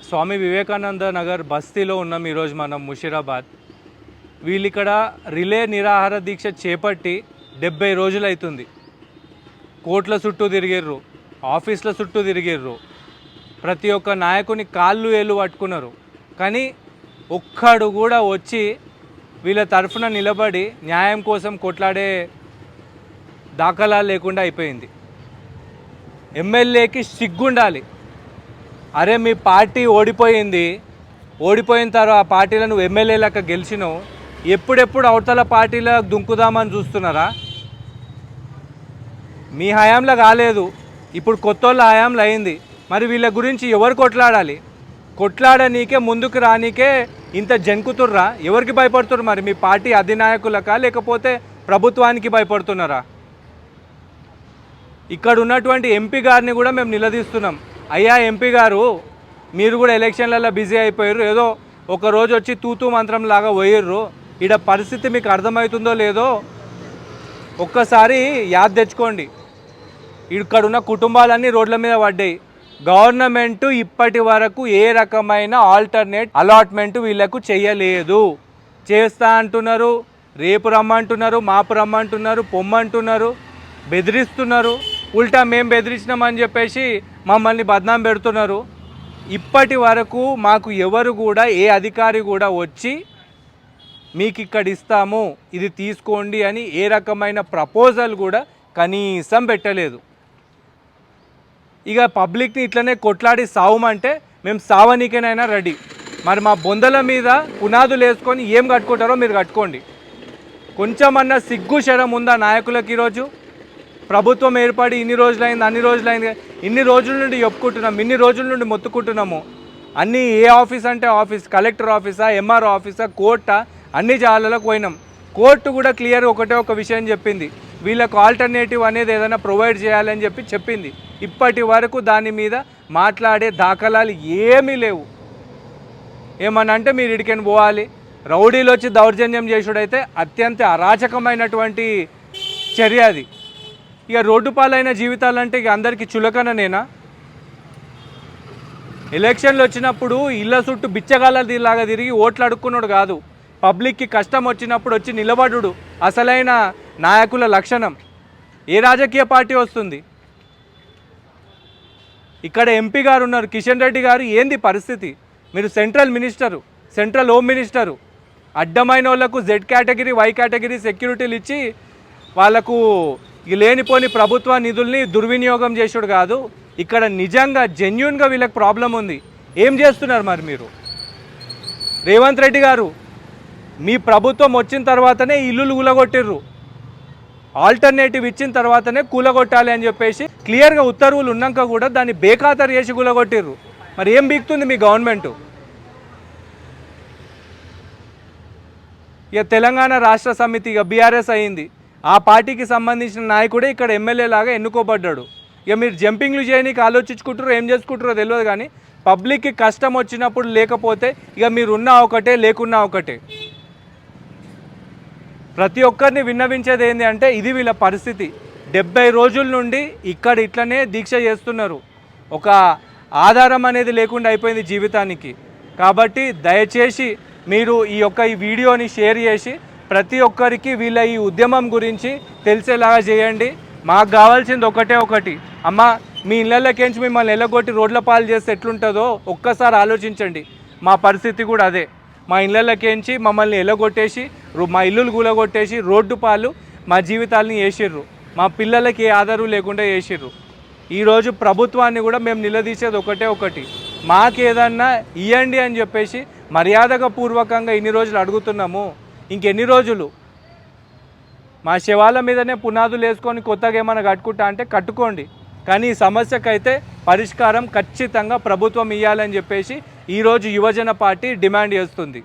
స్వామి వివేకానంద నగర్ బస్తీలో ఉన్నాం ఈరోజు మనం ముషీరాబాద్. వీళ్ళు ఇక్కడ రిలే నిరాహార దీక్ష చేపట్టి డెబ్బై రోజులు అవుతుంది కోట్ల చుట్టూ తిరిగిర్రు ఆఫీస్ల చుట్టూ తిరిగిర్రు. ప్రతి ఒక్క నాయకుని కాళ్ళు ఏళ్ళు పట్టుకున్నారు. కానీ ఒక్కడు కూడా వచ్చి వీళ్ళ తరఫున నిలబడి న్యాయం కోసం కొట్లాడే దాఖలా లేకుండా అయిపోయింది. ఎమ్మెల్యేకి సిగ్గుండాలి. అరే మీ పార్టీ ఓడిపోయింది. ఓడిపోయిన తర్వాత ఆ పార్టీలో నువ్వు ఎమ్మెల్యేలకు గెలిచినావు. ఎప్పుడెప్పుడు అవతల పార్టీలో దుంకుదామని చూస్తున్నారా? మీ హయాంలో కాలేదు. ఇప్పుడు కొత్త వాళ్ళ హయాంలో అయింది. మరి వీళ్ళ గురించి ఎవరు కొట్లాడాలి? కొట్లాడనీకే ముందుకు రానీకే ఇంత జంకుతుర్రా? ఎవరికి భయపడుతున్నారు మరి? మీ పార్టీ అధినాయకులకా లేకపోతే ప్రభుత్వానికి భయపడుతున్నారా? ఇక్కడ ఉన్నటువంటి ఎంపీ గారిని కూడా మేము నిలదీస్తున్నాం. అయ్యా ఎంపీ గారు మీరు కూడా ఎలక్షన్లలో బిజీ అయిపోయారు ఏదో ఒక రోజు వచ్చి తూతూ మంత్రం లాగా పోయిర్రు. ఈడ పరిస్థితి మీకు అర్థమవుతుందో లేదో ఒక్కసారి యాద్ తెచ్చుకోండి. ఇక్కడ ఉన్న కుటుంబాలన్నీ రోడ్ల మీద పడ్డాయి. గవర్నమెంట్ ఇప్పటి వరకు ఏ రకమైన ఆల్టర్నేట్ అలాట్మెంట్ వీళ్ళకు చేయలేదు. చేస్తా అంటున్నారు రేపు రమ్మంటున్నారు మాపు రమ్మంటున్నారు పొమ్మంటున్నారు బెదిరిస్తున్నారు. ఉల్టా మేము బెదిరించినామని చెప్పేసి మమ్మల్ని బద్నాం పెడుతున్నారు. ఇప్పటి వరకు మాకు ఎవరు కూడా ఏ అధికారి కూడా వచ్చి మీకు ఇక్కడ ఇస్తాము ఇది తీసుకోండి అని ఏ రకమైన ప్రపోజల్ కూడా కనీసం పెట్టలేదు. ఇక పబ్లిక్ని ఇట్లనే కొట్లాడి సావమంటే మేము సావనీకేనైనా రెడీ. మరి మా బొందల మీద పునాదులు వేసుకొని ఏం కట్టుకుంటారో మీరు కట్టుకోండి. కొంచెమన్నా సిగ్గు శరం ఉందా నాయకులకు ఈరోజు? ప్రభుత్వం ఏర్పడి ఇన్ని రోజులైంది అన్ని రోజులైంది. ఇన్ని రోజుల నుండి చెప్పుకుంటున్నాం ఇన్ని రోజుల నుండి మొత్తుకుంటున్నాము. అన్నీ ఏ ఆఫీస్ అంటే ఆఫీస్ కలెక్టర్ ఆఫీసా ఎంఆర్ఓ ఆఫీసా కోర్టా అన్ని జాగాలకు పోయినాం. కోర్టు కూడా క్లియర్ ఒకటే ఒక విషయం చెప్పింది. వీళ్ళకు ఆల్టర్నేటివ్ అనేది ఏదైనా ప్రొవైడ్ చేయాలని చెప్పి చెప్పింది. ఇప్పటి వరకు దాని మీద మాట్లాడే దాఖలాలు ఏమీ లేవు. ఏమన్నా అంటే మీరు ఇడికని పోవాలి. రౌడీలు వచ్చి దౌర్జన్యం చేసుడైతే అత్యంత అరాచకమైనటువంటి చర్య అది. ఇక రోడ్డు పాలైన జీవితాలంటే ఇక అందరికీ చులకననేనా? ఎలక్షన్లు వచ్చినప్పుడు ఇళ్ళ చుట్టూ బిచ్చగాళ్ళలాగా తిరిగి ఓట్లు అడుక్కున్నాడు కాదు. పబ్లిక్కి కష్టం వచ్చినప్పుడు వచ్చి నిలబడుడు. అసలైన నాయకుల లక్షణం. ఏ రాజకీయ పార్టీ వస్తుంది? ఇక్కడ ఎంపీ గారు ఉన్నారు. కిషన్ రెడ్డి గారు ఏంది పరిస్థితి? మీరు central minister central home minister. అడ్డమైన వాళ్ళకు జెడ్ కేటగిరీ వై కేటగిరీ సెక్యూరిటీలు ఇచ్చి వాళ్ళకు లేనిపోని ప్రభుత్వ నిధుల్ని దుర్వినియోగం చేసుడు కాదు. ఇక్కడ నిజంగా జెన్యున్గా వీళ్ళకి ప్రాబ్లం ఉంది. ఏం చేస్తున్నారు మరి మీరు? రేవంత్ రెడ్డి గారు మీ ప్రభుత్వం వచ్చిన తర్వాతనే ఇల్లులు కూలగొట్టిర్రు ఆల్టర్నేటివ్ ఇచ్చిన తర్వాతనే కూలగొట్టాలి అని చెప్పేసి క్లియర్గా ఉత్తర్వులు ఉన్నాక కూడా దాన్ని బేఖాతరు చేసి కూలగొట్టిర్రు మరి ఏం బీక్తుంది మీ గవర్నమెంట్ ఇక తెలంగాణ రాష్ట్ర సమితి ఇక బీఆర్ఎస్ అయింది. ఆ పార్టీకి సంబంధించిన నాయకుడే ఇక్కడ ఎమ్మెల్యే లాగా ఎన్నుకోబడ్డాడు. ఇక మీరు జంపింగ్లు చేయడానికి ఆలోచించుకుంటారో ఏం చేసుకుంటారో తెలియదు కానీ పబ్లిక్కి కష్టం వచ్చినప్పుడు లేకపోతే ఇక మీరున్నా ఒకటే లేకున్నా ఒకటే. ప్రతి ఒక్కరిని విన్నవించేది ఏంటి అంటే ఇది వీళ్ళ పరిస్థితి. డెబ్బై రోజుల నుండి ఇక్కడ ఇట్లనే దీక్ష చేస్తున్నారు. ఒక ఆధారం అనేది లేకుండా అయిపోయింది జీవితానికి. కాబట్టి దయచేసి మీరు ఈ యొక్క ఈ వీడియోని షేర్ చేసి ప్రతి ఒక్కరికి వీళ్ళ ఈ ఉద్యమం గురించి తెలిసేలాగా చేయండి. మాకు కావాల్సింది ఒకటే ఒకటి. అమ్మ మీ ఇళ్ళకేంచి మిమ్మల్ని ఎల్లగొట్టి రోడ్ల పాలు చేస్తే ఎట్లుంటుందో ఒక్కసారి ఆలోచించండి. మా పరిస్థితి కూడా అదే. మా ఇళ్ళకేంచి మమ్మల్ని ఎల్లగొట్టేసి మా ఇల్లులు కూలగొట్టేసి రోడ్డు పాలు మా జీవితాలని వేసిర్రు మా పిల్లలకి ఏ ఆధారం లేకుండా వేసిర్రు ఈరోజు ప్రభుత్వాన్ని కూడా మేము నిలదీసేది ఒకటే ఒకటి. మాకేదన్నా ఇవ్వండి అని చెప్పేసి మర్యాదగా పూర్వకంగా ఇన్ని రోజులు అడుగుతున్నాము? ఇంకెన్ని రోజులు? మా శవాల మీదనే పునాదులు వేసుకొని కొత్తగా ఏమైనా కట్టుకుంటా అంటే కట్టుకోండి. కానీ ఈ సమస్యకైతే పరిష్కారం ఖచ్చితంగా ప్రభుత్వం ఇవ్వాలని చెప్పేసి ఈరోజు యువజన పార్టీ డిమాండ్ చేస్తుంది.